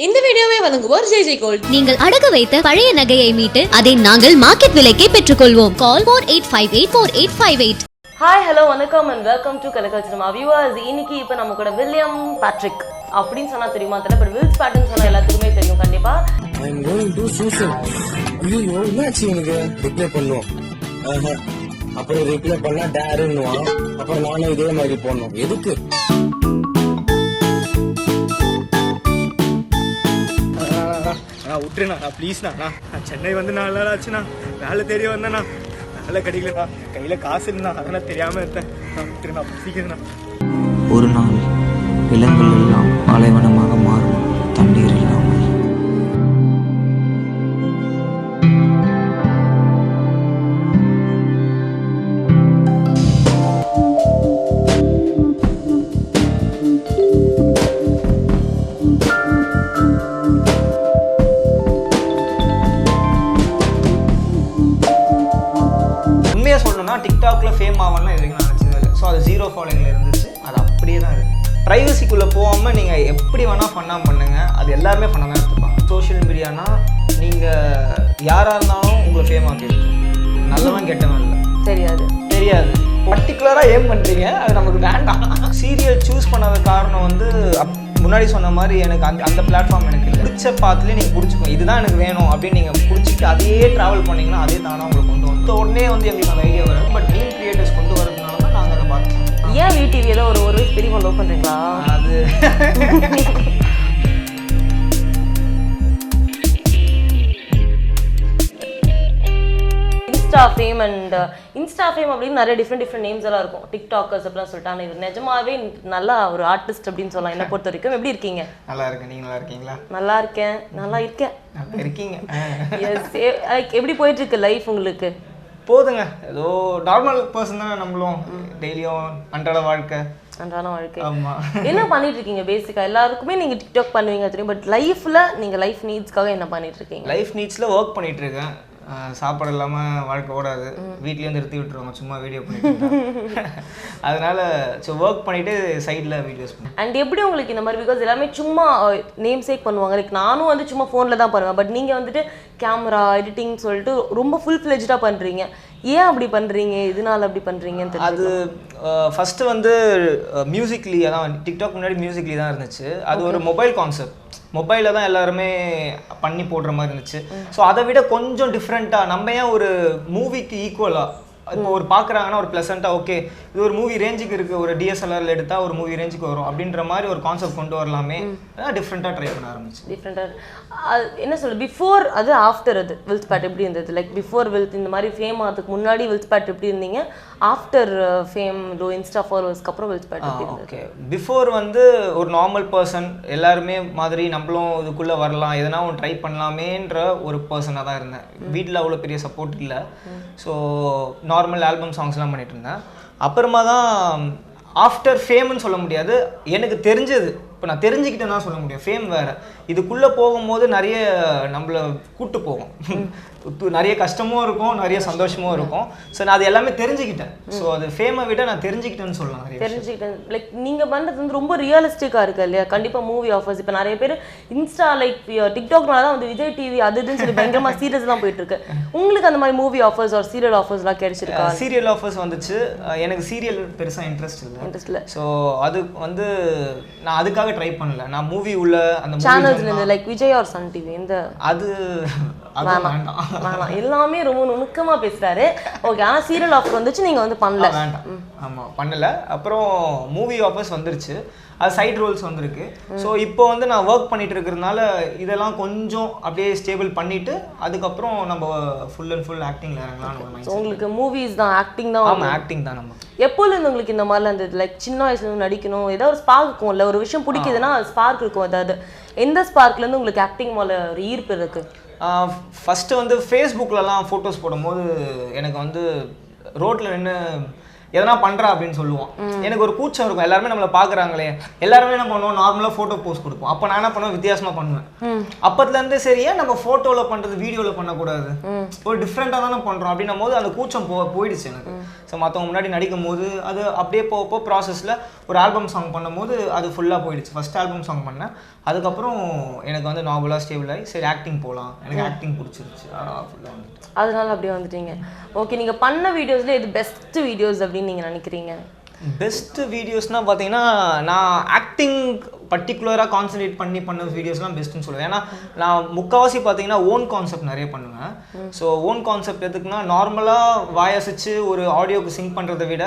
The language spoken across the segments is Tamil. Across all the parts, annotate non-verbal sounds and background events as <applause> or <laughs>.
இந்த வீடியோவை வழங்குவோர் ஜெய் ஜெய் கோல்ட். நீங்கள் அடகு வைத்த பழைய நகையை மீட்டு அதை நாங்கள் மார்க்கெட் விலைக்கே பெற்றுக்கொள்வோம். Call four eight five eight four eight five eight hi hello வணக்கம் and welcome to Kalakkal cinema viewers இன்னைக்கு இப்போ நம்ம கூட வில்லியம் பேட்ரிக் அப்படின்னு சொன்னா தெரியுமா? தெரியல பட் வில்ஸ் பேட்டன் சொன்னா எல்லாத்துக்குமே தெரியும் கண்டிப்பா. ஐயோ என்னாச்சு எனக்கு? ரிப்ளை பண்ணுவோம். அப்புறம் ரிப்ளை பண்ணா டேருன்னுவான் அப்புறம் நானும் இதே மாதிரி போடணும். எதுக்கு? நான் விட்டுருண்ணா ப்ளீஸ்ண்ணா நான் சென்னை வந்து நாலு நாள் ஆச்சுண்ணா. வேலை தேடி வந்தேண்ணா. வேலை கிடைக்கலண்ணா. கையில் காசு இருந்தா அதெல்லாம் தெரியாமல் இருந்தேன். நான் விட்டுருண்ணா சீக்கிரண்ணா ஒரு நாள் நிலங்கள் வந்து முன்னாடி சொன்ன மாதிரி எனக்கு அந்த அந்த பிளாட்ஃபார்ம் எனக்கு இல்லை. பிடிச்ச பாத்துலேயே நீங்கள் பிடிச்சிக்கோ இதுதான் எனக்கு வேணும் அப்படின்னு நீங்கள் பிடிச்சிட்டு அதையே ட்ராவல் பண்ணீங்கன்னா அதே தானாக உங்களுக்கு கொண்டு வந்து உடனே வந்து எங்களுக்கு அந்த ஐடியா வரும். பட் நீ கிரியேட்டர்ஸ் கொண்டு வரதுனால தான் நாங்கள் அதை பார்த்தோம் ஏன் விடிவி ஏதோ ஒரு ஒரு பெரியவங்க லவ் பண்றீங்களா? அது <laughs> insta fame and insta fame அப்படின்னு நிறைய டிஃப்ரெண்ட் டிஃப்ரெண்ட் நேம்ஸ் எல்லாம் இருக்கும். டிக்டாக்கர்ஸ் அப்படிலாம் சொல்லிட்டு ஆனால் இவர் நிஜமாவே நல்லா ஒரு ஆர்டிஸ்ட் அப்படின்னு சொல்லலாம். என்னை பொறுத்த வரைக்கும். எப்படி இருக்கீங்க? நல்லா இருக்கு நீங்கள் நல்லா இருக்கீங்களா? நல்லா இருக்கேன். நல்லா இருக்கேன். நல்லா இருக்கீங்க. எஸ் எப்படி போயிட்டு இருக்கு லைஃப் உங்களுக்கு? போதுங்க. ஏதோ நார்மல் பர்சன் தானே நம்மளும். டெய்லியும் அன்றாட வாழ்க்கை. அன்றாட வாழ்க்கை. ஆமாம் என்ன பண்ணிட்டு இருக்கீங்க பேசிக்கா எல்லாருக்குமே நீங்க டிக்டாக் பண்ணுவீங்க தெரியும். பட் லைஃப்ல நீங்க லைஃப் நீட்ஸ்க்காக என்ன பண்ணிட்டு இருக்கீங்க லைஃப் நீட்ஸில் ஒர்க் பண்ணிட்டு இருக்கேன் சாப்பாடு இல்லாமல் வாழ்க்கை ஓடாது. வீட்லேயே நிறுத்தி விட்டுருவாங்க. சும்மா வீடியோ பண்ணிட்டு. <laughs> அதனால ஸோ ஒர்க் பண்ணிட்டு சைடில் வீடியோஸ் பண்ணுவேன் அண்ட் எப்படி உங்களுக்கு இந்த மாதிரி பிகாஸ் எல்லாமே சும்மா நேம் சேக் பண்ணுவாங்க? லைக் நானும் வந்து சும்மா ஃபோனில் தான் பண்ணுவேன். பட் நீங்கள் வந்துட்டு கேமரா எடிட்டிங் சொல்லிட்டு ரொம்ப ஃபுல் ஃப்ளெஜ்டாக பண்ணுறீங்க ஏன் அப்படி பண்ணுறீங்க இதனால அப்படி பண்ணுறீங்கன்னு அது ஃபஸ்ட்டு வந்து மியூசிக்லி அதான் டிக்டாக் முன்னாடி மியூசிக்லி தான் இருந்துச்சு. அது ஒரு மொபைல் கான்செப்ட் மொபைலில் தான் எல்லாருமே பண்ணி போடுற மாதிரி இருந்துச்சு. ஸோ அதை விட கொஞ்சம் டிஃப்ரெண்ட்டாக நம்ம ஏன் ஒரு மூவிக்கு ஈக்குவலாக இப்போ ஒரு பார்க்குறாங்கன்னா ஒரு ப்ளசண்ட்டாக ஓகே இது ஒரு மூவி ரேஞ்சுக்கு இருக்குது ஒரு டிஎஸ்எல்ஆரில் எடுத்தால் ஒரு மூவி ரேஞ்சுக்கு வரும். அப்படின்ற மாதிரி ஒரு கான்செப்ட் கொண்டு வரலாமே. டிஃப்ரெண்ட்டாக ட்ரை பண்ண ஆரம்பிச்சு டிஃப்ரெண்ட்டாக என்ன சொல்ல பிஃபோர் அது ஆஃப்டர் அது. வில்த் பேட் எப்படி இருந்தது? லைக் பிஃபோர் வில்த் இந்த மாதிரி ஃபேம் ஆகிறதுக்கு முன்னாடி வில்த் பேட் எப்படி இருந்தீங்க? ஆஃப்டர் ஃபேம் லோ இன்ஸ்டா ஃபாலோவர்ஸ்க்கு அப்புறம் வில்த் பேட் ஓகே பிஃபோர் வந்து ஒரு நார்மல் பர்சன் எல்லாருமே மாதிரி நம்மளும் இதுக்குள்ளே வரலாம். எதனா ஒன்று ட்ரை பண்ணலாமேன்ற ஒரு பர்சனாக தான் இருந்தேன். வீட்டில் அவ்வளோ பெரிய சப்போர்ட் இல்லை. ஸோ நார்மல் ஆல்பம் சாங்ஸ்லாம் பண்ணிகிட்டு இருந்தேன். அப்புறமா தான் ஆஃப்டர் ஃபேம்னு சொல்ல முடியாது. எனக்கு தெரிஞ்சது. இப்போ நான் தெரிஞ்சுக்கிட்டேன் தான் சொல்ல முடியும். ஃபேம் வேறு. இதுக்குள்ளே போகும்போது நிறைய நம்மளை கூட்டு போகும். நிறைய கஷ்டமும் இருக்கும் நிறைய சந்தோஷமும் இருக்கும். ஸோ நான் அது எல்லாமே தெரிஞ்சுக்கிட்டேன். ஸோ அது ஃபேமை விட நான் தெரிஞ்சுக்கிட்டேன்னு சொல்லலாம். தெரிஞ்சுக்கிட்டேன். லைக் நீங்கள் பண்ணுறது வந்து ரொம்ப ரியலிஸ்டிக்காக இருக்கு இல்லையா? கண்டிப்பாக மூவி ஆஃபர்ஸ் இப்போ நிறைய பேர் இன்ஸ்டா லைக் டிக்டாக்னால தான் வந்து விஜய் டிவி அது இதுன்னு சொல்லி பயங்கரமாக சீரியஸ் தான் போயிட்டு இருக்கு. உங்களுக்கு அந்த மாதிரி மூவி ஆஃபர்ஸ் ஒரு சீரியல் ஆஃபர்ஸ்லாம் கிடைச்சிருக்கா? சீரியல் ஆஃபர்ஸ் வந்துச்சு. எனக்கு சீரியல் பெருசாக இன்ட்ரெஸ்ட் இல்லை. இன்ட்ரெஸ்ட் இல்லை. ஸோ அது வந்து நான் அதுக்காக ட்ரை பண்ணல. நான் மூவி உள்ள அந்த movie சேனல்ஸ்ல இருந்து like Vijay or Sun TV இந்த அது வேணாம் எல்லாமே ரொம்ப நுணுக்கமா பேசுறாரு. ஓகே ஆனா சீரியல் ஆஃபர் வந்துச்சு நீங்க வந்து பண்ணல. வேண்டாம். ஆமாம் பண்ணல. அப்புறம் மூவி ஆஃபர்ஸ் வந்துருச்சு. அது சைட் ரோல்ஸ் வந்திருக்கு. ஸோ இப்போ வந்து நான் ஒர்க் பண்ணிட்டு இருக்கிறதுனால இதெல்லாம் கொஞ்சம் அப்படியே ஸ்டேபிள் பண்ணிட்டு அதுக்கப்புறம் நம்ம ஃபுல் அண்ட் ஃபுல் ஆக்டிங்ல மைண்ட் உங்களுக்கு மூவிஸ் தான் ஆக்டிங் தான் ஆமாம் ஆக்டிங் தான் நம்ம. எப்போல இருந்து உங்களுக்கு இந்த மாதிரிலாம் இருந்தது? லைக் சின்ன வயசுல நடிக்கணும் ஏதாவது ஒரு ஸ்பார்க் இருக்கும் இல்ல ஒரு விஷயம் பிடிக்குதுன்னா ஸ்பார்க் இருக்கும். அதாவது எந்த ஸ்பார்க்ல இருந்து உங்களுக்கு ஆக்டிங் மேல ஒரு ஈர்ப்பு இருக்கு? ஃபஸ்ட்டு வந்து ஃபேஸ்புக்லலாம் ஃபோட்டோஸ் போடும்போது எனக்கு வந்து ரோட்டில் நின்று எதனா பண்ணுறா அப்படின்னு சொல்லுவோம். எனக்கு ஒரு கூச்சம் இருக்கும். எல்லாருமே நம்மளை பார்க்குறாங்களே எல்லாருமே என்ன பண்ணுவோம்? நார்மலாக ஃபோட்டோ போஸ்ட் கொடுப்போம். அப்போ நான் என்ன பண்ணுவேன்? வித்தியாசமாக பண்ணுவேன். அப்பத்துலேருந்து சரி ஏன் நம்ம ஃபோட்டோவில் பண்ணுறது வீடியோவில் பண்ணக்கூடாது? ஒரு டிஃப்ரெண்ட்டாக தானே பண்ணுறோம் அப்படின்னும் போது அந்த கூச்சம் போ போயிடுச்சு எனக்கு. ஸோ மற்றவங்க முன்னாடி நடிக்கும் போது அது அப்படியே போக போக ப்ராசஸில் ஒரு ஆல்பம் சாங் பண்ணும்போது அது ஃபுல்லாக போயிடுச்சு. ஃபர்ஸ்ட் ஆல்பம் சாங் பண்ணேன். அதுக்கப்புறம் எனக்கு வந்து நார்மலாக ஸ்டேபிள் ஆகி சரி ஆக்டிங் போகலாம் எனக்கு ஆக்டிங் பிடிச்சிருச்சு ஃபுல்லாக வந்துட்டு. அதனால அப்படியே வந்துட்டீங்க. ஓகே நீங்க பண்ண வீடியோஸ்ல இது பெஸ்ட் வீடியோஸ் அப்படின்னு நீங்க நினைக்கிறீங்க? பெஸ்ட் வீடியோஸ்னால் பார்த்தீங்கன்னா நான் ஆக்டிங் பர்டிகுலராக கான்சன்ட்ரேட் பண்ணி பண்ண வீடியோஸ்லாம் பெஸ்ட்டுன்னு சொல்லுவேன். ஏன்னா நான் முக்கால்வாசி பார்த்தீங்கன்னா ஓன் கான்செப்ட் நிறைய பண்ணுவேன். ஸோ ஓன் கான்செப்ட் எதுக்குன்னா நார்மலாக வாயசிச்சு ஒரு ஆடியோக்கு சிங்க் பண்ணுறதை விட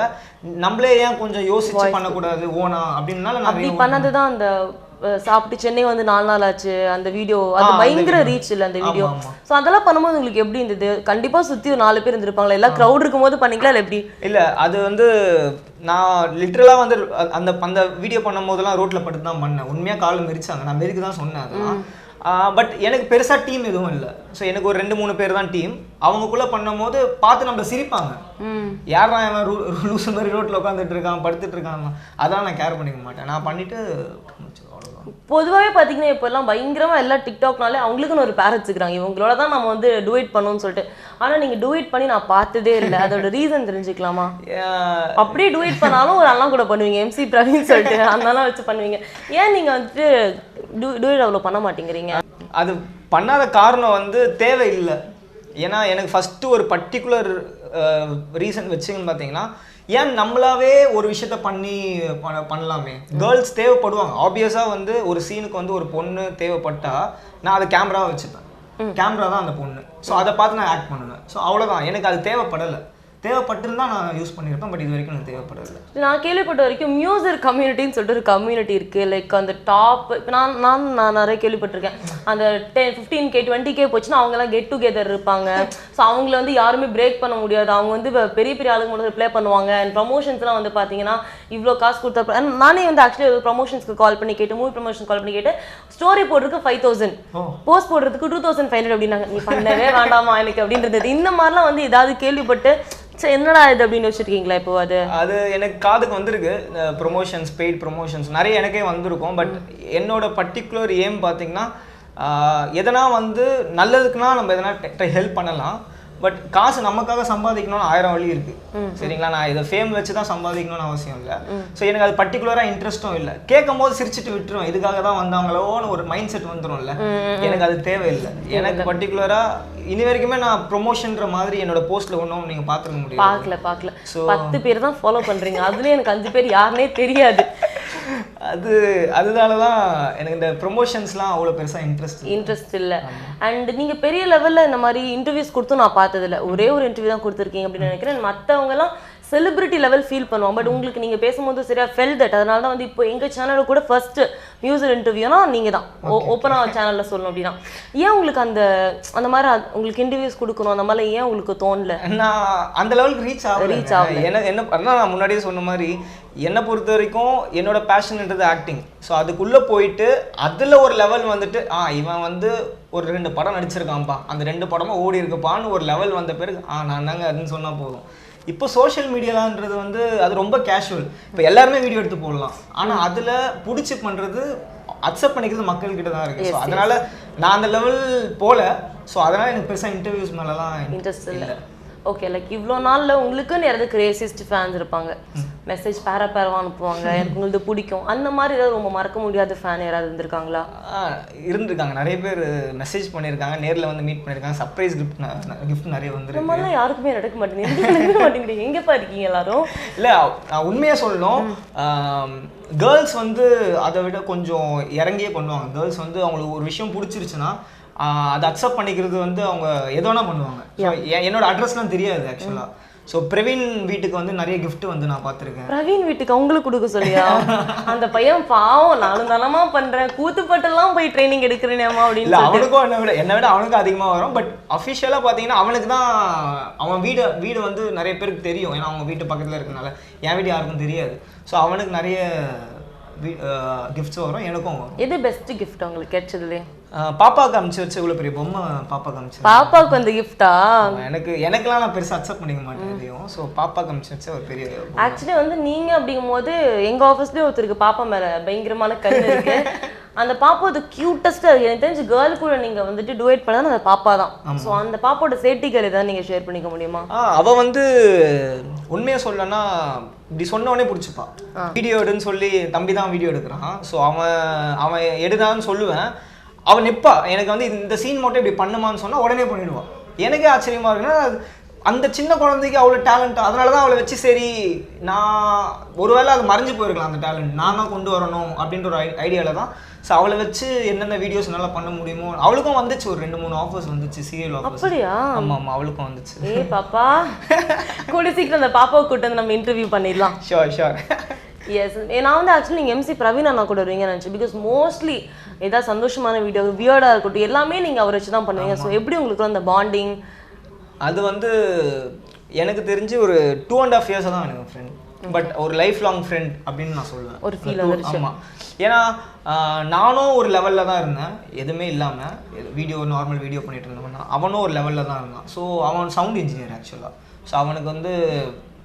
நம்மளே ஏன் கொஞ்சம் யோசிச்சு பண்ணக்கூடாது ஓனா அப்படின்னால நான் அப்படி நிறைய பண்ணதுதான் அந்த சாப்பிட்டு சென்னை வந்து நாலு நாள் ஆச்சு. அந்த வீடியோ அது பயங்கர video. ரீச் இல்ல அந்த வீடியோ. சோ அதெல்லாம் பண்ணும்போது உங்களுக்கு எப்படி இருந்தது? கண்டிப்பா சுத்தி ஒரு நாலு பேர் இருந்திருப்பாங்களா? எல்லாம் க்ரௌட் இருக்கும்போது பண்ணீங்களா இல்ல எப்படி? இல்லை அது வந்து நான் லிட்ரலாக வந்து அந்த அந்த வீடியோ பண்ணும் போதெல்லாம் ரோட்டில் படுத்து தான் பண்ணேன். உண்மையாக கால் மெரிச்சாங்க நான் மெரிக்கு தான் சொன்னேன் பட் எனக்கு பெருசாக டீம் எதுவும் இல்லை. ஸோ எனக்கு ஒரு ரெண்டு மூணு பேர் தான் டீம் அவங்கக்குள்ளே பண்ணும்போது பார்த்து நம்மள சிரிப்பாங்க. யாரா அவன் ரூ லூசு மாதிரி ரோட்டில் உட்காந்துட்டு இருக்கான் படுத்துட்டு இருக்கான். அதெல்லாம் நான் கேர் பண்ணிக்க மாட்டேன். நான் பண்ணிட்டு பொதுவாகவே பார்த்தீங்கன்னா இப்போ எல்லாம் பயங்கரமா எல்லா டிக்டாக்னாலே அவங்களுக்குன்னு ஒரு பேர் வச்சுக்கிறாங்க. இவங்களோட தான் நம்ம வந்து டூயிட் பண்ணணும்னு சொல்லிட்டு. ஆனா நீங்க டூயிட் பண்ணி நான் பார்த்ததே இல்லை. அதோட ரீசன் தெரிஞ்சுக்கலாமா? அப்படியே டூயிட் பண்ணாலும் ஒரு அண்ணா கூட பண்ணுவீங்க எம்சி பிரவீன் சொல்லிட்டு. அதனால வச்சு பண்ணுவீங்க. ஏன் நீங்க வந்துட்டு டூயிட் அவ்வளோ பண்ண மாட்டேங்கிறீங்க? அது பண்ணாத காரணம் வந்து தேவையில்லை. ஏன்னா எனக்கு ஃபஸ்ட்டு ஒரு பர்டிகுலர் ரீசன் வச்சுங்கன்னு பார்த்தீங்கன்னா ஏன் நம்மளாவே ஒரு விஷயத்த பண்ணி பண்ண- பண்ணலாமே? கேர்ள்ஸ் தேவைப்படுவாங்க. ஆப்வியஸாக வந்து ஒரு சீனுக்கு வந்து ஒரு பொண்ணு தேவைப்பட்டா நான் அதை கேமராவை வச்சுப்பேன். கேமரா தான் அந்த பொண்ணு. ஸோ அதை பார்த்து நான் ஆக்ட் பண்ணுவேன். ஸோ அவ்வளோதான் எனக்கு அது தேவைப்படலை. தேவைப்பட்டிருந்தா நான் யூஸ் பண்ணியிருப்பேன் பட் இது வரைக்கும் எனக்கு தேவைப்படலை நான் கேள்விப்பட்ட வரைக்கும் மியூசிக் கம்யூனிட்டின்னு சொல்லிட்டு ஒரு கம்யூனிட்டி இருக்கு. லைக் அந்த டாப் இப்போ நான் நான் நான் நிறைய கேள்விப்பட்டிருக்கேன். அந்த ten fifteen K twenty K போச்சுன்னா அவங்கெல்லாம் கெட் டுகெதர் இருப்பாங்க. ஸோ அவங்கள வந்து யாருமே பிரேக் பண்ண முடியாது. அவங்க வந்து பெரிய பெரிய ஆளுங்க மட்டும் ரிப்ளை பண்ணுவாங்க. அண்ட் ப்ரமோஷன்ஸ்லாம் வந்து பார்த்தீங்கன்னா இவ்வளோ காசு கொடுத்தா நானே வந்து ஆக்சுவலி ப்ரமோஷன்ஸ்க்கு கால் பண்ணி கேட்டு மூவி ப்ரமோஷன் கால் பண்ணி கேட்டு ஸ்டோரி போடுறதுக்கு ஃபைவ் தௌசண்ட் போஸ்ட் போடுறதுக்கு டூ தௌசண்ட் ஃபைவ் ஹண்ட்ரட் அப்படின்னாங்க. நீ பண்ணவே வேண்டாமா எனக்கு அப்படின்னு இருந்தது இந்த மாதிரிலாம் வந்து ஏதாவது கேள்விப்பட்டு சரி என்னடா இது அப்படின்னு வச்சிருக்கீங்களா இப்போ அது? அது எனக்கு காதுக்கு வந்திருக்கு. ப்ரொமோஷன்ஸ் பெய்ட் ப்ரொமோஷன்ஸ் நிறைய எனக்கே வந்திருக்கும். பட் என்னோட பர்டிகுலர் ஏம் பார்த்தீங்கன்னா எதனா வந்து நல்லதுக்குன்னா நம்ம எதனா ஹெல்ப் பண்ணலாம். பட் காசு நமக்காக சம்பாதிக்கணும்னு ஆயிரம் வழி இருக்கு. சரிங்களா? நான் இதை ஃபேம் வச்சு தான் சம்பாதிக்கணும்னு அவசியம் இல்லை. ஸோ எனக்கு அது பர்டிகுலராக இன்ட்ரெஸ்ட்டும் இல்லை. கேட்கும் போது சிரிச்சிட்டு விட்டுருவேன். இதுக்காக தான் வந்தாங்களோன்னு ஒரு மைண்ட் செட் வந்துரும்ல எனக்கு அது தேவையில்லை. எனக்கு பர்டிகுலராக இனி வரைக்குமே நான் ப்ரொமோஷன்ற மாதிரி என்னோட போஸ்ட்ல ஒன்றும் நீங்கள் பார்த்துருக்க முடியாது. பார்க்கல பார்க்கல. So- பத்து பேர் தான் ஃபாலோ பண்றீங்க. அதுலயும் எனக்கு அஞ்சு பேர் யாருனே தெரியாது. அது அதனால தான் எனக்கு இந்த ப்ரொமோஷன்ஸ்லாம் அவ்வளோ பெருசாக இன்ட்ரெஸ்ட் இன்ட்ரெஸ்ட் இல்ல. அண்ட் நீங்க பெரிய லெவல்ல இந்த மாதிரி இன்டர்வியூஸ் கொடுத்தும் நான் பார்த்தது இல்ல ஒரே ஒரு இன்டர்வியூ தான் கொடுத்துருக்கீங்க அப்படின்னு நினைக்கிறேன். மத்தவங்க எல்லாம் செலிபிரிட்டி லெவல் ஃபீல் பண்ணுவாங்க. பட் உங்களுக்கு நீங்க பேசும்போது சரியா ஃபெல் தட் அதனால தான் வந்து இப்போ எங்க சேனல்ல கூட ஃபர்ஸ்ட் மியூசிக் இன்டர்வியூனா நீங்க தான். ஓப்பனா சேனல்ல சொல்லணும் அப்படின்னா. ஏன் உங்களுக்கு அந்த அந்த மாதிரி உங்களுக்கு இன்டர்வியூஸ் கொடுக்கணும்? அந்த மாதிரி ஏன் உங்களுக்கு தோணல? நான் அந்த லெவலுக்கு ரீச் ஆகல. Reach ஆகல. என்ன என்ன நான் முன்னாடியே சொன்ன மாதிரி என்னை பொறுத்த வரைக்கும் என்னோட பேஷன்ன்றது ஆக்டிங் ஸோ அதுக்குள்ளே போயிட்டு அதில் ஒரு லெவல் வந்துட்டு ஆ இவன் வந்து ஒரு ரெண்டு படம் நடிச்சிருக்கான்ப்பா. அந்த ரெண்டு படமும் ஓடி இருக்குப்பான்னு ஒரு லெவல் வந்த பிறகு ஆ நான் தாங்க அதுன்னு சொன்னால் போதும். இப்போ சோஷியல் மீடியான்றது வந்து அது ரொம்ப கேஷுவல் இப்போ எல்லாருமே வீடியோ எடுத்து போடலாம். ஆனால் அதில் பிடிச்சி பண்ணுறது அக்செப்ட் பண்ணிக்கிறது மக்கள்கிட்ட தான் இருக்குது ஸோ அதனால நான் அந்த லெவல் போல. ஸோ அதனால எனக்கு பெருசாக இன்டர்வியூஸ் மேலலாம் இன்ட்ரெஸ்ட் இல்ல. ஓகே லைக் இவ்வளோ நாள்ல உங்களுக்குன்னு யாராவது கிரேசிஸ்ட் ஃபேன்ஸ் இருப்பாங்க. மெசேஜ் பேரா பேரவா அனுப்புவாங்க. <laughs> எனக்கு உங்களுக்கு பிடிக்கும். அந்த மாதிரி ஏதாவது ரொம்ப மறக்க முடியாத ஃபேன் யாராவது இருந்திருக்காங்களா? இருந்திருக்காங்க. நிறைய பேர் மெசேஜ் பண்ணியிருக்காங்க. நேரில் வந்து மீட் பண்ணியிருக்காங்க. சர்ப்ரைஸ் கிஃப்ட் கிஃப்ட் நிறைய வந்திருக்கு. மாதிரிலாம் யாருக்குமே நடக்க மாட்டேங்குது. மாட்டேங்குது. எங்கப்பா இருக்கீங்க எல்லாரும்? இல்லை நான் உண்மையாக சொல்லணும். கேர்ள்ஸ் வந்து அதை விட கொஞ்சம் இறங்கியே பண்ணுவாங்க. கேர்ள்ஸ் வந்து அவங்களுக்கு ஒரு விஷயம் பிடிச்சிருச்சுன்னா அதை அக்செப்ட் பண்ணிக்கிறது வந்து அவங்க எது வேணா பண்ணுவாங்க. என்னோட அட்ரஸ்லாம் தெரியாது ஆக்சுவலாக ஸோ பிரவீன் வீட்டுக்கு வந்து நிறைய gift வந்து நான் பார்த்துருக்கேன். பிரவீன் வீட்டுக்கு அவங்களுக்கு கொடுக்க சொல்லியா? அந்த பையன் பாவம் நானும் தானமா பண்றேன். கூத்துப்பட்டெல்லாம் போய் ட்ரைனிங் எடுக்கிறேனேமா அப்படின்னு இல்ல அவனுக்கும் என்னை விட என்னை விட அவனுக்கு அதிகமாக வரும். பட் அஃபிஷியலாக பார்த்தீங்கன்னா அவனுக்கு தான் அவன் வீடு வீடு வந்து நிறைய பேருக்கு தெரியும். ஏன்னா அவங்க வீட்டு பக்கத்தில் இருக்கனால. என் வீடு யாருக்கும் தெரியாது. ஸோ அவனுக்கு நிறைய கிஃப்ட்ஸ் வரும் எனக்கும் வரும். எது பெஸ்ட் கிஃப்ட் உங்களுக்கு கிடைச்சதுலே? பாப்பாவுக்கு அமிச்சு வச்சு இவ்வளோ பெரிய பொம்மை பாப்பாவுக்கு அமிச்சு பாப்பாவுக்கு அந்த கிஃப்டா எனக்கு எனக்கெல்லாம் நான் பெருசாக அக்செப்ட் பண்ணிக்க மாட்டேன் எதையும். ஸோ பாப்பாவுக்கு அமிச்சு வச்ச ஒரு பெரிய. ஆக்சுவலி வந்து நீங்க அப்படிங்கும் போது எங்க ஆஃபீஸ்லயும் ஒருத்தருக்கு பாப்பா மேல பயங்கரமான கண் இருக்கு. <laughs> அந்த பாப்பா அது கியூட்டஸ்டா இருக்கு. எனக்கு தெரிஞ்சு கேர்ள் கூட நீங்க வந்துட்டு டுவேட் பண்ணது அந்த பாப்பா தான். ஸோ அந்த பாப்பாவோட சேட்டிகள் ஏதாவது நீங்க ஷேர் பண்ணிக்க முடியுமா? ஆ அவ வந்து உண்மையை சொல்லனா இப்படி சொன்ன உடனே பிடிச்சிப்பா. வீடியோ எடுன்னு சொல்லி தம்பி தான் வீடியோ எடுக்கிறான். ஸோ அவன் அவன் எடுதான்னு சொல்லுவேன். அவன் நிப்பா. எனக்கு வந்து இந்த சீன் மட்டும் இப்படி பண்ணுமான்னு சொன்னா உடனே பண்ணிடுவான் எனக்கே ஆச்சரியமா இருக்குன்னா அந்த சின்ன குழந்தைக்கு அவ்வளோ டேலண்ட் அதனால தான் அவளை வச்சு சரி நான் ஒருவேளை அது மறைஞ்சு போயிருக்கலாம் அந்த டேலண்ட் நான் தான் கொண்டு வரணும் அப்படின்ற ஒரு ஐடியாவில் தான் ஸோ அவளை வச்சு என்னென்ன வீடியோஸ் நல்லா பண்ண முடியுமோ அவளுக்கும் வந்துச்சு. ஒரு ரெண்டு மூணு ஆஃபர்ஸ் வந்துச்சு சீரியல் ஆஃபர்ஸ் அப்படியா? ஆமாம் ஆமாம் அவளுக்கும் வந்துச்சு. ஏ பாப்பா. கூடி சீக்கிரம் அந்த பாப்பாவை கூட்டு வந்து நம்ம இன்டர்வியூ பண்ணிடலாம். ஷோர் ஷோர் எஸ் நான் வந்து ஆக்சுவலி நீங்கள் எம்சி பிரவீன் அண்ணா கூட வருவீங்கன்னு நினச்சேன். பிகாஸ் மோஸ்ட்லி ஏதாவது சந்தோஷமான வீடியோ வியர்டாக இருக்கட்டும் எல்லாமே நீங்கள் அவரை வச்சு தான் பண்ணுவீங்க ஸோ எப்படி உங்களுக்கு அந்த பாண்டிங் அது வந்து எனக்கு தெரிஞ்சு ஒரு டூ அண்ட் ஆஃப் இயர்ஸ் தான் எனக்கு ஃப்ரெண்ட் பட் ஒரு லைஃப் லாங் ஃப்ரெண்ட் அப்படின்னு நான் சொல்லுவேன் ஒரு feel two- வந்துருச்சு. ஆமா. ஏன்னா நானும் ஒரு லெவலில் தான் இருந்தேன். எதுவுமே இல்லாமல் வீடியோ நார்மல் வீடியோ பண்ணிட்டு இருந்தவன் அவனும் ஒரு லெவலில் தான் இருந்தான். ஸோ அவன் சவுண்ட் இன்ஜினியர் ஆக்சுவலாக ஸோ அவனுக்கு வந்து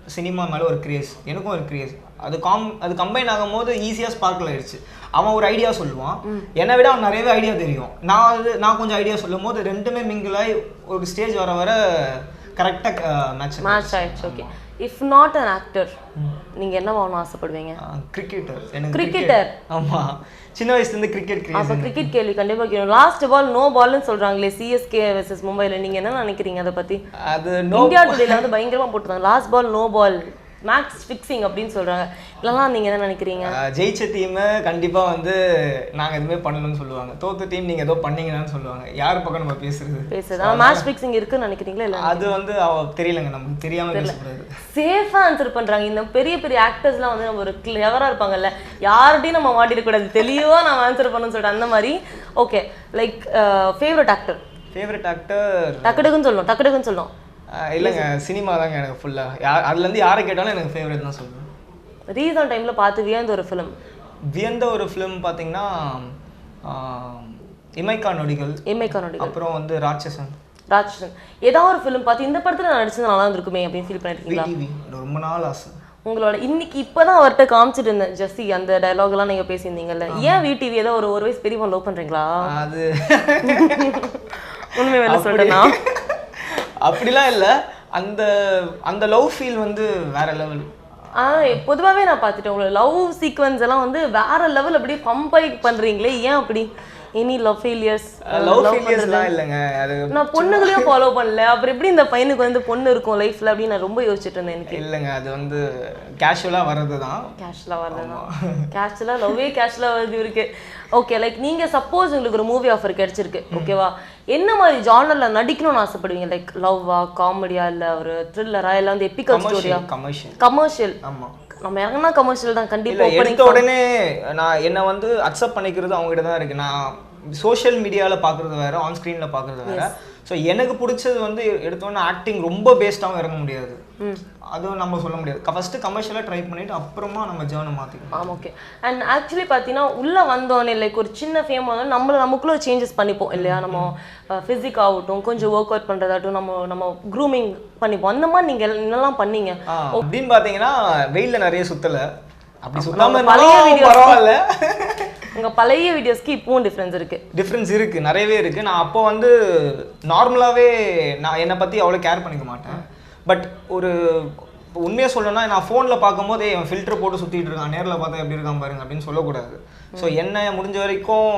சினிமா மேலே ஒரு கிரேஸ் எனக்கும் ஒரு கிரேஸ் அது காம் அது கம்பைன் ஆகும்போது ஈஸியாக ஸ்பார்க்கில் ஆயிடுச்சு. அவன் ஒரு ஐடியா சொல்லுவான். என்னை விட அவன் நிறையவே ஐடியா தெரியும். நான் அது நான் கொஞ்சம் ஐடியா சொல்லும் போது ரெண்டுமே மிங்கிளாகி ஒரு ஸ்டேஜ் வர வர கரெக்டாக மேட்ச் மேட்ச் ஆயிடுச்சு. Okay if not an actor நீங்கள் என்ன ஆகணும்னு ஆசைப்படுவீங்க? கிரிக்கெட்டர் எனக்கு cricket- ஆமா. சின்ன வயசுலேருந்து கிரிக்கெட் அப்போ கிரிக்கெட் கேள்வி கண்டிப்பாக கேட்கணும் லாஸ்ட் பால் நோ பால்னு சொல்கிறாங்களே சிஎஸ்கே வெர்சஸ் மும்பையில் நீங்கள் என்ன நினைக்கிறீங்க அதை பற்றி அது இந்தியா டுடேல வந்து பயங்கரமாக போட்டுருந்தாங்க. Last ball no ball match fixing அப்படின்னு சொல்கிறாங்க இதெல்லாம் நீங்கள் என்ன நினைக்கிறீங்க? ஜெயிச்ச டீம் கண்டிப்பா வந்து நாங்க எதுவுமே பண்ணணும்னு சொல்லுவாங்க. தோத்த டீம் நீங்க ஏதோ பண்ணீங்கன்னு சொல்லுவாங்க. யார் பக்கம் நம்ம பேசுறது? பேசுறது. ஆனால் மேட்ச் ஃபிக்ஸிங் இருக்குன்னு நினைக்கிறீங்களா இல்லை அது வந்து அவ தெரியலங்க. நமக்கு தெரியாம பேசக்கூடாது. சேஃபாக ஆன்சர் பண்றாங்க. இந்த பெரிய பெரிய ஆக்டர்ஸ்லாம் வந்து நம்ம ஒரு கிளவராக இருப்பாங்கல்ல. யார்கிட்டையும் நம்ம மாட்டிடக்கூடாது தெளிவாக நம்ம ஆன்சர் பண்ணணும்னு சொல்லிட்டு அந்த மாதிரி. Okay like favourite actor favourite actor டக்குடுக்குன்னு சொல்லணும். டக்குடுக்குன்னு சொல்லணும். இல்லைங்க சினிமா தாங்க எனக்கு ஃபுல்லா யார் அதுல இருந்து யாரை கேட்டாலும் எனக்கு ஃபேவரட் தான் சொல்லுவேன். ரீசன் டைமில் பார்த்து வியந்த ஒரு ஃபிலிம் வியந்த ஒரு ஃபிலிம் பார்த்தீங்கன்னா இமைக்கா நொடிகள் எம்ஏ நடிகர் அப்புறம் வந்து ராட்சசன். ராட்சசன். ஏதாவது ஒரு ஃபிலிம் பார்த்து இந்த படத்தில் நான் நடிச்சது நல்லா இருந்திருக்குமே அப்படின்னு ஃபீல் பண்ணிருக்கீங்களா? ரொம்ப நாள் ஆசை. உங்களோட இன்னைக்கு இப்பதான் அவர்கிட்ட காமிச்சிட்டு இருந்தேன் ஜெஸ்ஸி அந்த டயலாக் எல்லாம் நீங்க பேசியிருந்தீங்கல்ல. ஏன் விடிவி ஏதோ ஒரு ஒரு வயசு பெரியவன் லவ் பண்றீங்களா? அது உண்மை வேலை சொல்றேன்னா அப்படிலாம் இல்லை. அந்த அந்த லவ் ஃபீல் வந்து வேற லெவல் ஆ பொதுவாகவே நான் பார்த்துட்டேன். உங்களோட லவ் சீக்வன்ஸ் எல்லாம் வந்து வேற லெவல் அப்படியே பம்பை பண்றீங்களே? ஏன் அப்படி? எனி லவ் ஃபெயிலியர்ஸ் லவ் ஃபெயிலியர்ஸ்லாம் இல்லைங்க. அது நான் பொண்ணுகளையும் ஃபாலோ பண்ணல. அப்புறம் எப்படி இந்த பையனுக்கு வந்து பொண்ணு இருக்கும் லைஃப்ல அப்படின்னு நான் ரொம்ப யோசிச்சுட்டு இருந்தேன் எனக்கு. இல்லைங்க அது வந்து கேஷுவலாக வர்றது தான் கேஷ்லாம் வரலாம் கேஷ்லாம் லவ்வே கேஷ்லாம் வருது இருக்கு ஓகே லைக் நீங்க சப்போஸ் உங்களுக்கு ஒரு மூவி ஆஃபர் கிடைச்சிருக்கு. ஓகேவா என்ன மாதிரி ஜானர்ல நடிக்கணும்னு ஆசைப்படுவீங்க? லைக் லவ்வா காமெடியா இல்ல ஒரு த்ரில்லரா இல்ல வந்து எப்பிக்கல் ஸ்டோரியா கமர்ஷியல் கமர்ஷியல் கமர்ஷியல் ஆமா. நம்ம இறங்கினா கமர்ஷியல் தான் இல்ல கண்டிப்பா எடுத்த உடனே நான் என்னை வந்து அக்செப்ட் பண்ணிக்கிறது அவங்ககிட்ட தான் இருக்கு. நான் சோஷியல் மீடியால பார்க்கறது வேற ஆன் ஸ்க்ரீன்ல பார்க்கறது வேற. ஸோ எனக்கு பிடிச்சது வந்து எடுத்த உடனே ஆக்டிங் ரொம்ப பேஸ்டாகவும் இறங்க முடியாது. அதுவும் நம்ம சொல்ல முடியாது. ஃபர்ஸ்ட் கமர்ஷியலாக ட்ரை பண்ணிட்டு அப்புறமா நம்ம ஜேர்னை மாற்றிக்கணும் ஆமா ஓகே அண்ட் ஆக்சுவலி பார்த்தீங்கன்னா உள்ள வந்தோடனே லைக் ஒரு சின்ன ஃபேம் வந்து நம்மள நமக்குள்ள சேஞ்சஸ் பண்ணிப்போம் இல்லையா? நம்ம ஃபிசிக் ஆகட்டும் கொஞ்சம் ஒர்க் அவுட் பண்றதாகட்டும் நம்ம நம்ம க்ரூமிங் பண்ணிப்போம். அந்த மாதிரி நீங்க என்னெல்லாம் பண்ணீங்க? அப்படின்னு பார்த்தீங்கன்னா வெயில்ல நிறைய சுத்தல. அப்படி சுத்தாம நம்ம பழைய இருந்தாலும் videos- பரவாயில்ல. <laughs> உங்க பழைய வீடியோஸ்க்கு இப்பவும் டிஃப்ரென்ஸ் இருக்கு. டிஃப்ரென்ஸ் இருக்கு நிறையவே இருக்கு. நான் அப்போ வந்து நார்மலாகவே நான் என்னை பற்றி அவ்வளோ கேர் பண்ணிக்க மாட்டேன். பட் ஒரு உண்மையாக சொல்லணும்னா நான் ஃபோனில் பார்க்கும்போது இவன் ஃபில்டர் போட்டு சுற்றிட்டு இருக்கான். நேரில் பார்த்தா எப்படி இருக்கான் பாருங்க அப்படின்னு சொல்லக்கூடாது. ஸோ என்ன முடிஞ்ச வரைக்கும்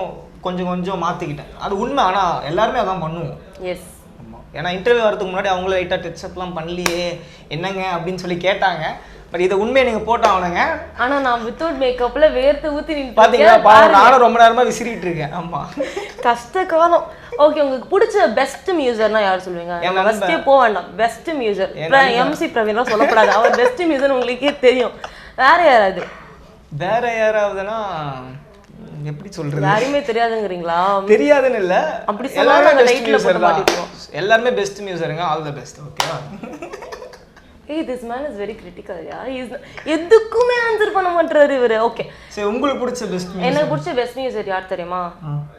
கொஞ்சம் கொஞ்சம் மாற்றிக்கிட்டேன் அது உண்மை. ஆனால் எல்லாருமே அதான் பண்ணுவோம். எஸ் ஆமா. ஏன்னா இன்டர்வியூ வரதுக்கு முன்னாடி அவங்களும் லைட்டாக டச்சப்லாம் பண்ணலையே என்னங்க அப்படின்னு சொல்லி கேட்டாங்க. பட் இதை உண்மையை நீங்கள் போட்டாங்கங்க ஆனா நான் வித்தவுட் மேக்கப்ல வேர்த்து ஊத்தி நின்று பார்த்தீங்களா பாருங்க நானும் ரொம்ப நேரமாக விசிறிட்டு இருக்கேன். ஆமாம் கஷ்ட காலம். ஓகே உங்களுக்கு பிடிச்ச பெஸ்ட் மியூசர்னா யார் சொல்லுவீங்க. ஃபர்ஸ்டே போக வேண்டாம். பெஸ்ட் மியூசர். எம்சி பிரவீன்லாம் சொல்லக்கூடாது. அவர் பெஸ்ட் மியூசர் உங்களுக்கே தெரியும். வேற யாராவது? வேற யாராவதுன்னா எப்படி சொல்றது? யாருமே தெரியாதுங்கிறீங்களா? தெரியாதுன்னு இல்ல. அப்படி சொன்னா எல்லாருமே நாங்க பெஸ்ட் title ல மியூசர் போட்டு தான். மாட்டிக்குவோம். எல்லாருமே பெஸ்ட் மியூசருங்க ஆல் த பெஸ்ட் ஓகேவா hey this man is very critical yeah is எதுக்குமே ஆன்சர் பண்ண மாட்டாரு இவரு. ஓகே சரி உங்களுக்கு பிடிச்ச பெஸ்ட் எனக்கு பிடிச்ச பெஸ்ட் மியூசிக் யார் தெரியுமா?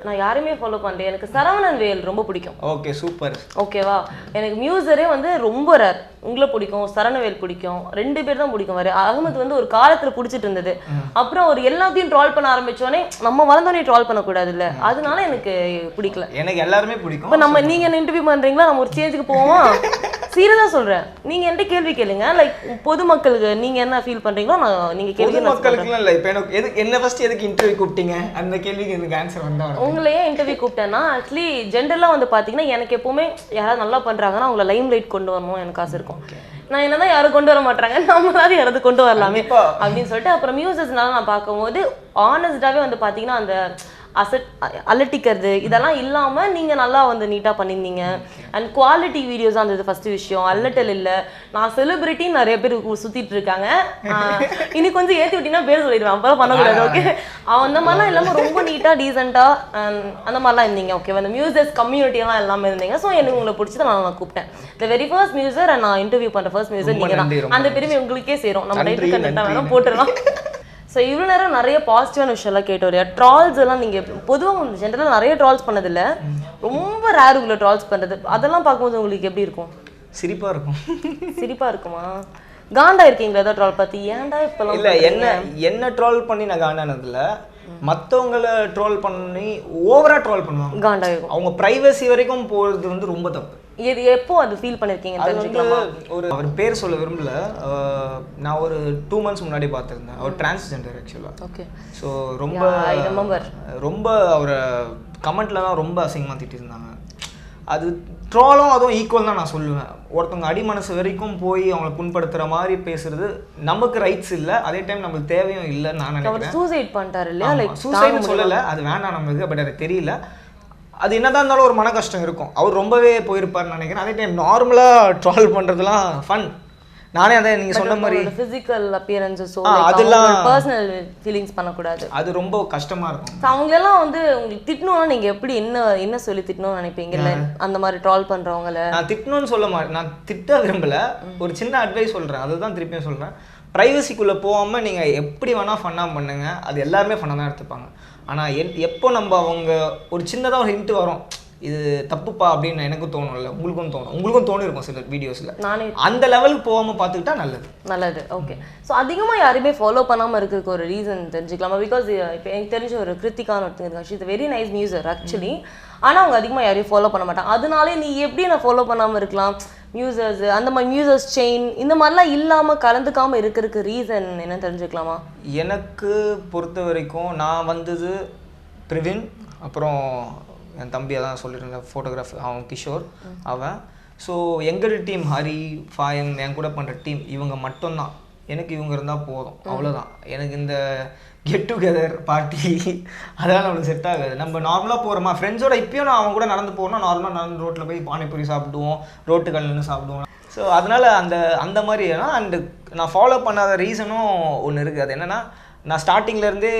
நான் யாருமே ஃபாலோ பண்றேன் எனக்கு சரவணன் வேல் ரொம்ப பிடிக்கும். ஓகே சூப்பர் ஓகேவா எனக்கு மியூசரே வந்து ரொம்ப ரேர் உங்களை பிடிக்கும் சரணவேல் பிடிக்கும். ரெண்டு பேர் தான் பிடிக்கும். வேறு அகமது வந்து ஒரு காலத்துல பிடிச்சிட்டு இருந்தது. அப்புறம் அவர் எல்லாத்தையும் ட்ரால் பண்ண ஆரம்பிச்சோடனே நம்ம வளர்ந்தோடனே ட்ரால் பண்ணக்கூடாது இல்ல அதனால எனக்கு பிடிக்கல. எனக்கு எல்லாருமே பிடிக்கும். இப்போ நம்ம நீங்க என்ன இன்டர்வியூ பண்றீங்களா? நம்ம ஒரு சேஞ்சுக்கு போவோமா? <laughs> சீரியஸா சொல்றேன். நீங்க என்கிட்ட கேள்வி கேளுங்க. லைக் பொதுமக்களுக்கு நீங்க என்ன ஃபீல் பண்றீங்களோ நான் நீங்க கேள்வி. மக்களுக்குலாம் இல்லை இப்போ எனக்கு எதுக்கு என்ன ஃபர்ஸ்ட் எதுக்கு இன்டர்வியூ கூப்பிட்டீங்க? அந்த கேள்விக்கு எனக்கு ஆன்சர் வந்தா உங்களை ஏன் இன்டர்வியூ கூப்பிட்டேன்னா ஆக்சுவலி ஜென்ரலாக வந்து பார்த்தீங்கன்னா எனக்கு எப்பவுமே யாராவது நல்லா பண்ணுறாங்கன்னா அவங்கள லைம் லைட் கொண்டு வரணும் எனக்கு ஆசை இருக்கும். நான் என்னதான் யாரும் கொண்டு வர மாட்டாங்க நம்மளாவது யாராவது கொண்டு வரலாமே. அப்படின்னு சொல்லிட்டு அப்புறம் மியூசிக்ஸ்னால நான் பார்க்கும்போது ஆனஸ்டாகவே வந்து பார்த்தீங்கன்னா அந்த அசட் அலட்டிக்கிறது இதெல்லாம் இல்லாமல் நீங்கள் நல்லா வந்து நீட்டாக பண்ணியிருந்தீங்க. அண்ட் குவாலிட்டி வீடியோஸ் தான் இருந்தது ஃபர்ஸ்ட் விஷயம். அல்லட்டல் இல்லை. நான் செலிபிரிட்டி நிறைய பேர் சுத்திட்டு இருக்காங்க. ஆஹ் இனி கொஞ்சம் ஏற்றி விட்டீங்கன்னா பேர் சொல்லிடுவேன். அப்போ பண்ணக்கூடாது ஓகே அவன் அந்த மாதிரிலாம் இல்லாமல் ரொம்ப நீட்டாக டீசெண்டாக அந்த மாதிரிலாம் இருந்தீங்க. ஓகே அந்த மியூசிக் கம்யூனிட்டியெல்லாம் எல்லாமே இருந்தீங்க. ஸோ எனக்கு உங்களை பிடிச்சது நான் நான் கூப்பிட்டேன். த வெரி ஃபர்ஸ்ட் மியூசர் நான் இன்டர்வியூ பண்ணுற ஃபர்ஸ்ட் மியூசர் நீங்கள் தான் அந்த பெருமை உங்களுக்கே சேரும். நம்ம டைட்டில் நன்றி, வேணால் போட்டுடலாம். <laughs> ஸோ இவ்வளோ நேரம் நிறைய பாசிட்டிவான விஷயம்லாம் கேட்டோம் ட்ரால்ஸ் எல்லாம் நீங்கள் பொதுவாக ஜென்ரலாக நிறைய ட்ரால்ஸ் பண்ணதில்ல. ரொம்ப ரேர் உங்களை ட்ரால்ஸ் பண்ணுறது அதெல்லாம் பார்க்கும்போது உங்களுக்கு எப்படி இருக்கும்? சிரிப்பா இருக்கும். சிரிப்பா இருக்குமா? காண்டா இருக்கீங்களா ஏதாவது ட்ரால் பார்த்து ஏன்டா இப்பெல்லாம் இல்ல என்ன என்ன ட்ரோல் பண்ணி நான் காண்டானதுல மத்தவங்கள ட்ரோல் பண்ணி ஓவரா ட்ரோல் பண்ணுவாங்க. காண்டா இருக்கும் அவங்க பிரைவசி வரைக்கும் போறது வந்து ரொம்ப தப்பு. இது எப்போ அது ஃபீல் பண்ணிருக்கீங்க தெரிஞ்சுக்கலாமா? ஒரு அவர் பேர் சொல்ல விரும்பல. நான் ஒரு டூ மந்த்ஸ் முன்னாடி பார்த்துருந்தேன். அவர் டிரான்ஸ்ஜெண்டர் ஆக்சுவலாக ஓகே ஸோ ரொம்ப. ரொம்ப அவரை கமெண்ட்லலாம் ரொம்ப அசிங்கமாக திட்டிருந்தாங்க. அது ட்ரோலும் அதுவும் ஈக்குவல் தான் நான் சொல்லுவேன். ஒருத்தவங்க அடிமனசு வரைக்கும் போய் அவங்கள புண்படுத்துகிற மாதிரி பேசுறது நமக்கு ரைட்ஸ் இல்லை. அதே டைம் நமக்கு தேவையும் இல்லைன்னு நான் நினைக்கிறேன். சூசைட் பண்ணிட்டாரு இல்லையா? லைக் சூசைட்னு சொல்லலை. அது வேண்டாம் நம்மளுக்கு பட் அது தெரியல. அது என்னதான் இருந்தாலும் ஒரு மன கஷ்டம் இருக்கும். அவர் ரொம்பவே போயிருப்பாருன்னு நினைக்கிறேன். அதே டைம் நார்மலாக ட்ரால் பண்ணுறதுலாம் ஃபன் நானே அதை நீங்கள் சொன்ன மாதிரி ஃபிசிக்கல் அப்பியரன்ஸஸோ அதெல்லாம் பர்சனல் ஃபீலிங்ஸ் பண்ணக்கூடாது. அது ரொம்ப கஷ்டமாக இருக்கும். So, அவங்களெல்லாம் வந்து உங்களுக்கு திட்டணும்னா நீங்க எப்படி என்ன என்ன சொல்லி திட்டணும்னு நினைப்பீங்கல்ல அந்த மாதிரி ட்ரால் பண்றவங்கள? நான் திட்டணும்னு சொல்ல மாட்டேன் நான் திட்ட விரும்பல. ஒரு சின்ன அட்வைஸ் சொல்கிறேன் அதுதான் திருப்பியும் சொல்கிறேன் ப்ரைவசிக்குள்ளே போகாமல் நீங்கள் எப்படி வேணால் ஃபன்னாக பண்ணுங்க. அது எல்லாருமே ஃபன்னாக தான் எடுத்துப்பாங்க. ஆனால் என் எப்போ நம்ம அவங்க ஒரு சின்னதாக ஒரு ஹிண்ட் வரும். இது தப்புப்பா அப்படின்னு எனக்கும் தோணும்ல உங்களுக்கும் தோணும். உங்களுக்கும் தோணிருக்கும் சில வீடியோஸில் நானே அந்த லெவலுக்கு போகாமல் பார்த்துக்கிட்டா நல்லது. நல்லது ஓகே ஸோ அதிகமாக யாருமே ஃபாலோ பண்ணாமல் இருக்கிறதுக்கு ஒரு ரீசன் தெரிஞ்சுக்கலாமா? பிகாஸ் இப்போ எனக்கு தெரிஞ்ச ஒரு கிருத்திகான்னு ஒருத்தங்க இருக்காங்க. She's very nice muser actually ஆனால் அவங்க அதிகமாக யாரையும் ஃபாலோ பண்ண மாட்டாங்க. அதனாலே நீ எப்படி நான் ஃபாலோ பண்ணாமல் இருக்கலாம்? மியூசர்ஸ் அந்த மாதிரி மியூசர்ஸ் செயின் இந்த மாதிரிலாம் இல்லாமல் கலந்துக்காமல் இருக்கிறதுக்கு ரீசன் என்ன தெரிஞ்சுக்கலாமா? எனக்கு பொறுத்த வரைக்கும் நான் வந்தது பிரவீன் அப்புறம் என் தம்பி அதான் சொல்லியிருந்தேன் ஃபோட்டோகிராஃபர் அவன் கிஷோர் அவன். ஸோ எங்கள் டீம் ஹரி ஃபாயன் என் கூட பண்ணுற டீம் இவங்க மட்டும்தான். எனக்கு இவங்க இருந்தால் போதும். அவ்வளோதான் எனக்கு இந்த கெட் டுகெதர் பார்ட்டி அதெல்லாம் நம்மளுக்கு செட் ஆகாது. நம்ம நார்மலாக போகிறோமா ஃப்ரெண்ட்ஸோட இப்பயும் நான் அவங்க கூட நடந்து போகிறோம் நார்மலாக நடந்து ரோட்டில் போய் பானிபூரி சாப்பிடுவோம் ரோட்டுகள் நின்று சாப்பிடுவோம். ஸோ அதனால் அந்த அந்த மாதிரி அண்டு நான் ஃபாலோ பண்ணாத ரீசனும் ஒன்று இருக்குது அது என்னென்னா நான் ஸ்டார்டிங்லேருந்தே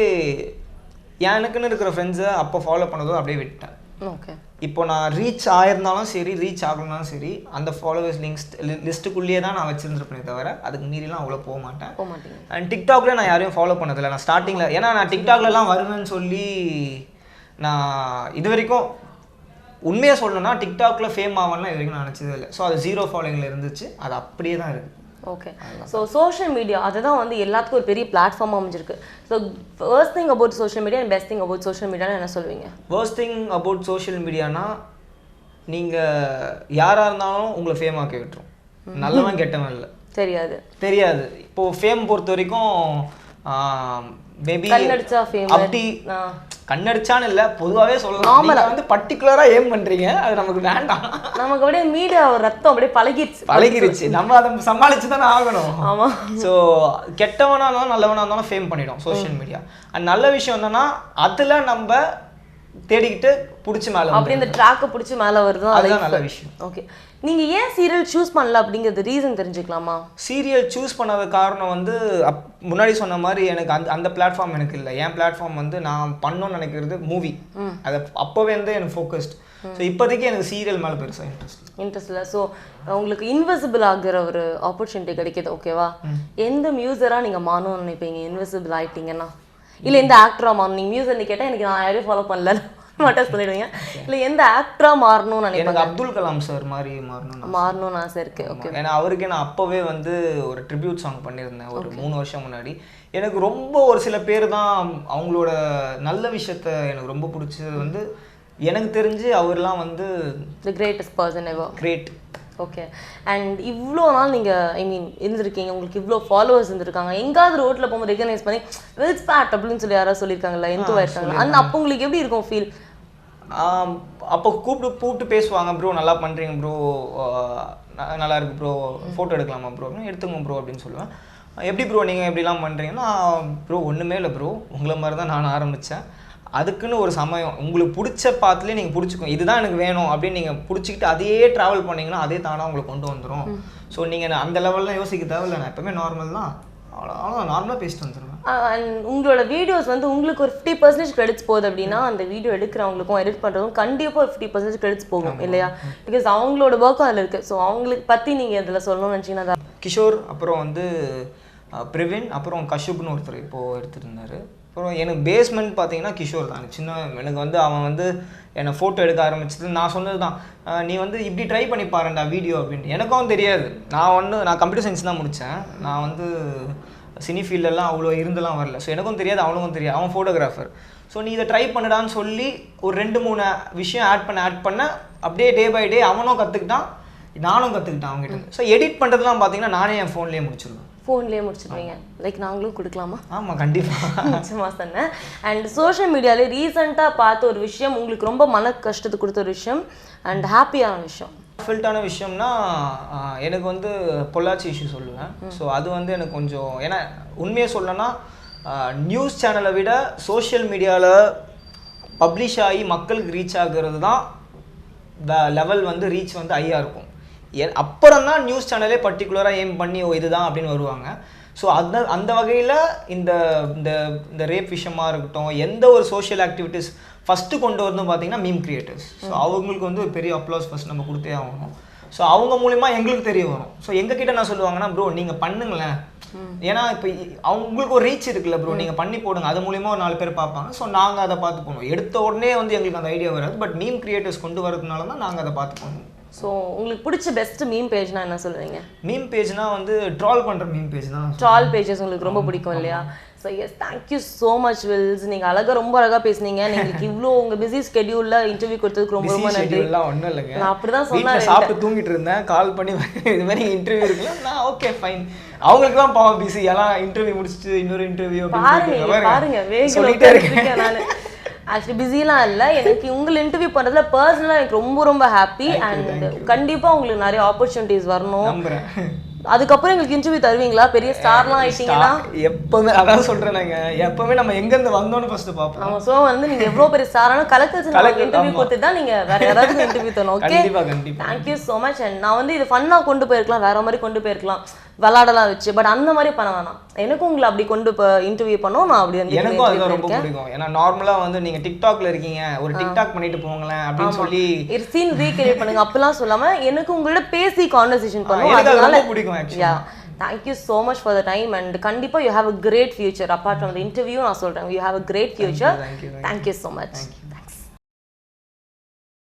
எனக்குன்னு இருக்கிற ஃப்ரெண்ட்ஸை அப்போ ஃபாலோ பண்ணதும் அப்படியே விட்டேன் இப்போ நான் ரீச் ஆயிருந்தாலும் சரி ரீச் ஆகலனாலும் சரி அந்த ஃபாலோவர்ஸ் லிங்க்ஸ் லிஸ்ட்டுக்குள்ளேயே தான் நான் வச்சிருந்துருப்பேனே தவிர அதுக்கு மீறிலாம் அவ்வளோ போக மாட்டேன். போக அண்ட் டிக்டாக்ல நான் யாரையும் ஃபாலோ பண்ணதில்லை. நான் ஸ்டார்டிங்கில் ஏன்னா நான் டிக்டாக்லலாம் வருவேன்னு சொல்லி நான் இது வரைக்கும் உண்மையாக சொல்லணும்னா டிக்டாக்ல ஃபேம் ஆகலாம் இது வரைக்கும் நான் நினச்சதே இல்லை. ஸோ அது ஜீரோ ஃபாலோயிங்கில் இருந்துச்சு. அது அப்படியே தான் இருக்குது ஓகே ஸோ சோஷியல் மீடியா அதுதான் வந்து எல்லாத்துக்கும் ஒரு பெரிய பிளாட்ஃபார்ம் அமைஞ்சிருக்கு. So first thing about social media and best thing about social மீடியான்னு என்ன சொல்லுவீங்க? வேர்ஸ்ட் திங் அபவுட் சோஷியல் மீடியானா நீங்கள் யாராக இருந்தாலும் உங்களை ஃபேம் ஆக்கி விட்டுரும். நல்லவன் கெட்டவன் இல்லை. தெரியாது. தெரியாது. இப்போ ஃபேம் பொறுத்த வரைக்கும் மேபி. அப்படி. கண்ணடிச்சான்னு இல்லை பொதுவாகவே சொல்லலாம். வந்து பர்டிகுலராக ஏம் பண்றீங்க. அது நமக்கு வேண்டாம். நமக்கு அப்படியே மீடியா ரத்தம் அப்படியே பழகிடுச்சு பழகிருச்சு. நம்ம அதை சமாளிச்சு தானே ஆகணும். ஆமா. ஸோ கெட்டவனா இருந்தாலும் நல்லவனா இருந்தாலும் ஃபேம் பண்ணிடும் சோஷியல் மீடியா அண்ட் நல்ல விஷயம் என்னன்னா அதில் நம்ம தேடிக்கிட்டு பிடிச்சி மேலே அப்படி அந்த ட்ராக்கை பிடிச்சி மேலே வருதோ அதுதான் நல்ல விஷயம். ஓகே நீங்க ஏன் சீரியல் சூஸ் பண்ணல அப்படிங்கிறது ரீசன் தெரிஞ்சுக்கலாமா? சீரியல் சூஸ் பண்ணாத காரணம் வந்து அப் முன்னாடி சொன்ன மாதிரி எனக்கு அந்த அந்த பிளாட்ஃபார்ம் எனக்கு இல்லை. என் பிளாட்ஃபார்ம் வந்து நான் பண்ணணும்னு நினைக்கிறது மூவி அதை அப்போவே வந்து எனக்கு ஃபோக்கஸ்ட் ஸோ இப்போதைக்கு எனக்கு சீரியல் மேலே பெருசாக இன்ட்ரெஸ்ட் இன்ட்ரெஸ்ட் இல்லை. ஸோ உங்களுக்கு இன்விசிபிள் ஆகுற ஒரு ஆப்பர்ச்சுனிட்டி கிடைக்கிது ஓகேவா எந்த மியூசராக நீங்கள் மாறணும்னு நினைப்பீங்க? இன்விசிபிள் ஆயிட்டீங்கன்னா? இல்லை எந்த ஆக்டராக மாறணும்? நீங்கள் மியூசர் கேட்டால் எனக்கு நான் யாரையும் ஃபாலோ பண்ணல. மட்டும் சொல்லிடுவீங்க இல்லை எந்த ஆக்டராக மாறணும்னு எனக்கு அப்துல் கலாம் சார் மாதிரி மாறணும் மாறணும்னு ஆசை இருக்கு. ஓகே ஏன்னா அவருக்கு நான் அப்போவே வந்து ஒரு ட்ரிபியூட் சாங் பண்ணியிருந்தேன். ஒரு மூணு வருஷம் முன்னாடி. எனக்கு ரொம்ப ஒரு சில பேர் தான் அவங்களோட நல்ல விஷயத்த எனக்கு ரொம்ப பிடிச்சது வந்து எனக்கு தெரிஞ்சு அவர்லாம் வந்து the greatest person ever great okay and இவ்வளோ நாள் நீங்கள் ஐ மீன் இருந்திருக்கீங்க. உங்களுக்கு இவ்வளோ ஃபாலோவர்ஸ் இருந்திருக்காங்க. எங்காவது ரோட்டில் போகும்போது ரெகனைஸ் பண்ணி வெல்ஸ் பேட் அப்படின்னு சொல்லி யாராவது சொல்லியிருக்காங்கல்ல எந்த இருக்காங்க அந்த அப்போ உங்களுக்கு எப்படி இருக்கும் ஃபீல் அப்போ கூப்பிட்டு கூப்பிட்டு பேசுவாங்க ப்ரோ நல்லா பண்ணுறீங்க ப்ரோ. நல்லா இருக்கு ப்ரோ. ஃபோட்டோ எடுக்கலாமா ப்ரோ? எடுத்துங்க ப்ரோ அப்படின்னு சொல்லுவேன். எப்படி ப்ரோ நீங்கள் எப்படிலாம் பண்ணுறீங்கன்னா ப்ரோ ஒன்றுமே இல்லை ப்ரோ. உங்களை மாதிரி தான் நான் ஆரம்பித்தேன் அதுக்குன்னு ஒரு சமயம். உங்களுக்கு பிடிச்ச பாத்துலேயே நீங்கள் பிடிச்சிக்கோ இதுதான் எனக்கு வேணும் அப்படின்னு நீங்கள் பிடிச்சிக்கிட்டு அதையே ட்ராவல் பண்ணீங்கன்னா அதே தானாக உங்களை கொண்டு வந்துடும் ஸோ நீங்கள் அந்த லெவல்லாம் யோசிக்க தேவையில்ல. நான் எப்பவுமே நார்மல் தான். அவ்வளோ நார்மலாக பேசிட்டு வந்துடுவேன் உங்களோட வீடியோஸ் வந்து உங்களுக்கு ஒரு ஃபிஃப்டி பர்சன்டேஜ் கிரெடிட்ஸ் போகுது அப்படின்னா அந்த வீடியோ எடுக்கிறவங்களுக்கும் எடிட் பண்ணுறதும் கண்டிப்பாக ஒரு ஃபிஃப்டி பர்சன்டேஜ் கிரெடிட்ஸ் போகும் இல்லையா? பிகாஸ் அவங்களோட ஒர்க்கும் அதில் இருக்குது ஸோ அவங்களுக்கு பற்றி நீங்கள் இதில் சொல்லணும்னு நினச்சிங்கன்னா கிஷோர் அப்புறம் வந்து பிரவீன் அப்புறம் கஷ்யப்னு ஒருத்தர் இப்போது எடுத்துருந்தாரு. அப்புறம் எனக்கு பேஸ்மெண்ட் பார்த்தீங்கன்னா கிஷோர் தான். சின்ன எனக்கு வந்து அவன் வந்து என்னை ஃபோட்டோ எடுக்க ஆரம்பிச்சது. நான் சொன்னது தான். நீ வந்து இப்படி ட்ரை பண்ணி பாருண்டா வீடியோ அப்படின்ட்டு. எனக்கும் தெரியாது. நான் ஒன்று நான் கம்ப்யூட்டர் சயின்ஸ் தான் முடித்தேன் நான் வந்து சினி ஃபீல்டெல்லாம் அவ்வளோ இருந்தெல்லாம் வரல. ஸோ எனக்கும் தெரியாது அவனுக்கும் தெரியாது. அவன் ஃபோட்டோகிராஃபர் ஸோ நீ இதை ட்ரை பண்ணுடான்னு சொல்லி ஒரு ரெண்டு மூணு விஷயம் ஆட் பண்ண ஆட் பண்ண அப்படியே டே பை டே அவனும் கற்றுக்கிட்டான் நானும் கற்றுக்கிட்டேன் அவங்ககிட்ட ஸோ எடிட் பண்ணுறதுலாம் பார்த்தீங்கன்னா நானே என் ஃபோன்லேயே முடிச்சிருவேன். ஃபோன்லேயே முடிச்சிருவீங்க லைக் நாங்களும் கொடுக்கலாமா? ஆமாம் கண்டிப்பாக நிச்சயமா சொன்னேன். அண்ட் சோஷியல் மீடியாலே ரீசெண்டாக பார்த்த ஒரு விஷயம் உங்களுக்கு ரொம்ப மன கஷ்டத்தை கொடுத்த ஒரு விஷயம் அண்ட் ஹாப்பியான விஷயம். ஃபில்ட்டான விஷயம்னா எனக்கு வந்து பொள்ளாச்சி இஷ்யூ சொல்லுவேன். ஸோ அது வந்து எனக்கு கொஞ்சம் ஏன்னா உண்மையை சொல்லணும்னா நியூஸ் சேனலை விட சோஷியல் மீடியாவில் பப்ளிஷ் ஆகி மக்களுக்கு ரீச் ஆகுறது தான் லெவல் வந்து ரீச் வந்து ஹையாக இருக்கும். அப்புறம் தான் நியூஸ் சேனலே பர்டிகுலராக எய்ம் பண்ணி ஓ இதுதான் அப்படின்னு வருவாங்க. ஸோ அந்த அந்த வகையில் இந்த இந்த இந்த ரேப் விஷயமா இருக்கட்டும் எந்த ஒரு சோஷியல் ஆக்டிவிட்டீஸ் ஃபஸ்ட்டு கொண்டு வரதும் பார்த்தீங்கன்னா மீம் கிரியேட்டர்ஸ் ஸோ அவங்களுக்கு வந்து ஒரு பெரிய அப்ளாஸ் ஃபஸ்ட் நம்ம கொடுத்தே ஆகணும். ஸோ அவங்க மூலிமா எங்களுக்கு தெரிய வரும். ஸோ எங்ககிட்ட என்ன சொல்லுவாங்கன்னா ப்ரோ நீங்கள் பண்ணுங்களேன். ஏன்னா இப்போ அவங்களுக்கு ஒரு ரீச் இருக்குல்ல ப்ரோ நீங்கள் பண்ணி போடுங்க. அது மூலிமா ஒரு நாலு பேர் பார்ப்பாங்க. ஸோ நாங்கள் அதை பார்த்து போகணும் எடுத்த உடனே வந்து எங்களுக்கு அந்த ஐடியா வராது. பட் மீம் கிரியேட்டர்ஸ் கொண்டு வரதுனால தான் நாங்கள் அதை பார்த்து போகணும் ஸோ உங்களுக்கு பிடிச்ச பெஸ்ட் மீம் பேஜ்னா என்ன சொல்லுவீங்க? மீம் பேஜ்னா வந்து ட்ரால் பண்ணுற மீம் பேஜ் தான் ட்ரால் பேஜஸ் உங்களுக்கு ரொம்ப பிடிக்கும் இல்லையா? So yes thank you so much Wills நீங்கள் அழகாக ரொம்ப அழகாக பேசுனீங்க. நீங்கள் இவ்வளோ உங்கள் பிஸி ஸ்கெடியூலில் இன்டர்வியூ கொடுத்ததுக்கு ரொம்ப ரொம்ப நன்றி. ஒன்றும் இல்லைங்க. நான் அப்படிதான் வீட்டில் சொன்னேன் சாப்பிட்டு தூங்கிட்டு இருந்தேன். கால் பண்ணி இது மாதிரி இன்டர்வியூ இருக்குல்ல நான் ஓகே ஃபைன் அவங்களுக்கு தான் பாவம் பிஸி எல்லாம் இன்டர்வியூ முடிச்சுட்டு இன்னொரு இன்டர்வியூ பாருங்க பாருங்க இருக்கேன். நான். ஆக்சுவலி பிஸிலாம் இல்லை. எனக்கு உங்களை இன்டர்வியூ பண்ணுறதுல பர்சனலாக எனக்கு ரொம்ப ரொம்ப ஹாப்பி அண்ட் கண்டிப்பாக உங்களுக்கு நிறைய ஆப்பர்ச்சுனிட்டிஸ் வரணும். அதுக்கப்புறம் எங்களுக்கு இன்டர்வியூ தருவீங்களா? பெரிய ஸ்டார்லாம் ஆயிட்டீங்கன்னா? எப்பவுமே அதான் சொல்றேன் நாங்க எப்பவுமே நம்ம எங்க இருந்து வந்தோம்னு ஃபர்ஸ்ட் பார்ப்போம். ஆமா ஸோ வந்து நீங்க எவ்வளவு பெரிய ஸ்டாரான கலக்கல் கலக்கல், இன்டர்வியூ. கொடுத்து தான் நீங்க வேற யாராவது இன்டர்வியூ தரணும் ஓகே கண்டிப்பா கண்டிப்பா. தேங்க்யூ ஸோ மச் அண்ட் நான் வந்து இது ஃபன்னாக கொண்டு போயிருக்கலாம். வேற மாதிரி கொண்டு போயிருக்கலாம். விளாடலாம் வச்சு. பட் அந்த மாதிரி பண்ண வேணாம். எனக்கும் உங்களை அப்படி கொண்டு இப்போ இன்டர்வியூ பண்ணோம். நான் அப்படி வந்து எனக்கும் அதுதான் ரொம்ப. பிடிக்கும். ஏன்னா நார்மலா வந்து நீங்க டிக்டாக்ல இருக்கீங்க. ஒரு டிக்டாக் பண்ணிட்டு போங்களேன் அப்படின்னு சொல்லி சீன் ரீக்ரியேட் பண்ணுங்க. அப்பெல்லாம் சொல்லாம எனக்கு உங்களோட பேசி கான்வர்சேஷன் பண்ணுவோம். அது அதனால பிடிக்கும். Yeah thank you so much for the time and கண்டிப்பா you have a great future apart from the interview நான் சொல்றேன். You have a great future. Thank you so much